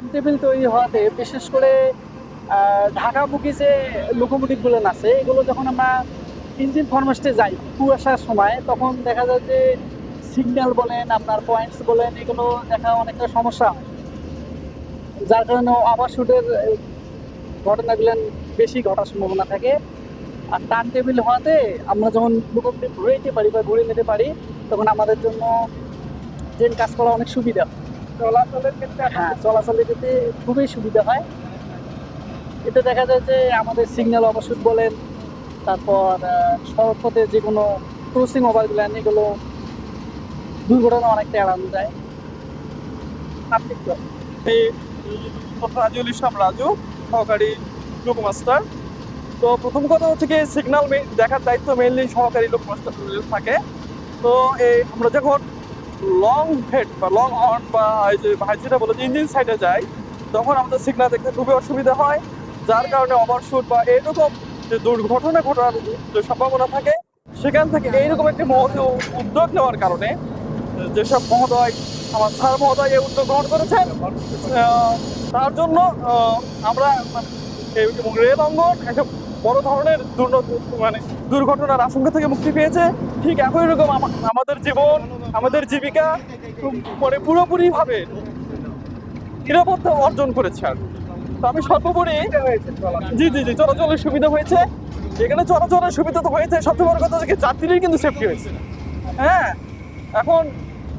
Turn table তৈরি হওয়াতে, বিশেষ করে ঢাকামুখী যে লোকোমোটিভগুলো আছে, এগুলো যখন আমরা ইঞ্জিন ফরমেস্টে যাই কুয়াশার সময়, তখন দেখা যায় যে সিগন্যাল বলেন, আপনার পয়েন্টস বলেন, এগুলো দেখা অনেকটা সমস্যা হয় যার কারণে ওভারশুটের ঘটনাগুলো বেশি ঘটার সম্ভাবনা থাকে আর টার্ন টেবিল হওয়াতে আমরা যখন লোকোমোটিভ ঘুরে নিতে পারি বা ঘুরে নিতে পারি, তখন আমাদের জন্য ট্রেন কাজ করা অনেক সুবিধা হয়। চলাচলের ক্ষেত্রে হ্যাঁ। চলাচলের ক্ষেত্রে খুবই সুবিধা হয়। এতে দেখা যায় যে আমাদের সিগন্যাল অবশ্যই বলেন তারপর আহ, সড়ক পথে যে কোনো ক্রসিং ওভারগুলো এগুলো দুর্ঘটনা অনেকটা এড়ানো যায়। আপনি রাজুল ইসলাম রাজু সহকারী লোকমাস্টার তো প্রথম কথা হচ্ছে কি সিগন্যাল দেখার দায়িত্ব মেইনলি সহকারী লোকমাস্টার থাকে। তো এই আমরা যখন লং হেড বা লং হর্ন বা যে যেটা বলে ইঞ্জিন সাইডে যাই তখন আমাদের সিগন্যাল দেখতে খুবই অসুবিধা হয়, যার কারণে ওভারশুট বা এরকম যে দুর্ঘটনা ঘটার যে সম্ভাবনা থাকে, সেখান থেকে এইরকম একটি মহৎ উদ্যোগ নেওয়ার কারণে যেসব মহোদয়, আমার স্যার মহোদয় এই উদ্যোগ গ্রহণ করেছেন তার জন্য আমরা রেল অঙ্গন একটা বড় ধরনের মানে দুর্ঘটনার আশঙ্কা থেকে মুক্তি পেয়েছে। ঠিক একই রকম আমাদের জীবন, আমাদের জীবিকা মানে পুরোপুরিভাবে নিরাপত্তা অর্জন করেছে আর। তো আমি সর্বোপরি জি জি জি, চলাচলের সুবিধা হয়েছে। এখানে চলাচলের সুবিধা তো হয়েছে। সবচেয়ে বড় কথা হচ্ছে যাত্রীর কিন্তু সেফটি হয়েছে। হ্যাঁ এখন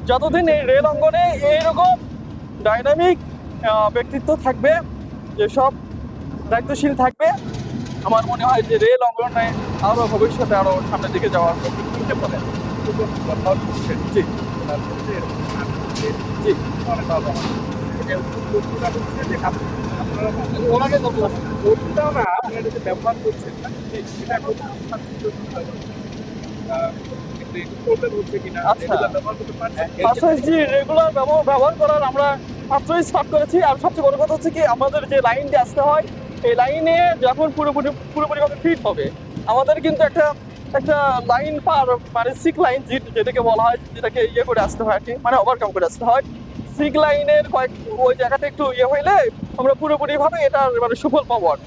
যতদিন এই রেল অঙ্গনে এইরকম ডাইনামিক ব্যক্তিত্ব থাকবে, যেসব দায়িত্বশীল থাকবে আমার মনে হয় যে রেল অঙ্গনে আরও ভবিষ্যতে আরও সামনের দিকে যাওয়ার হতে পারে। না আচ্ছা। ব্যবহার আচ্ছা রেগুলার ব্যবহার করার আমরা মাত্রই স্টার্ট করেছি। আর সবচেয়ে বড় কথা হচ্ছে কি, আমাদের যে লাইন দিয়ে আসতে হয় এই লাইনে যখন পুরোপুরি, পুরোপুরিভাবে ফিট হবে, আমাদের কিন্তু একটা একটা লাইন পার মানে সিক লাইন যেটাকে বলা হয়, যেটাকে ইয়ে করে আসতে হয় মানে ওভারকাম করে আসতে হয় সিক লাইনের কয়েক, ওই জায়গাতে একটু ইয়ে হইলে আমরা পুরোপুরিভাবে এটা মানে সুফল পাবো আর।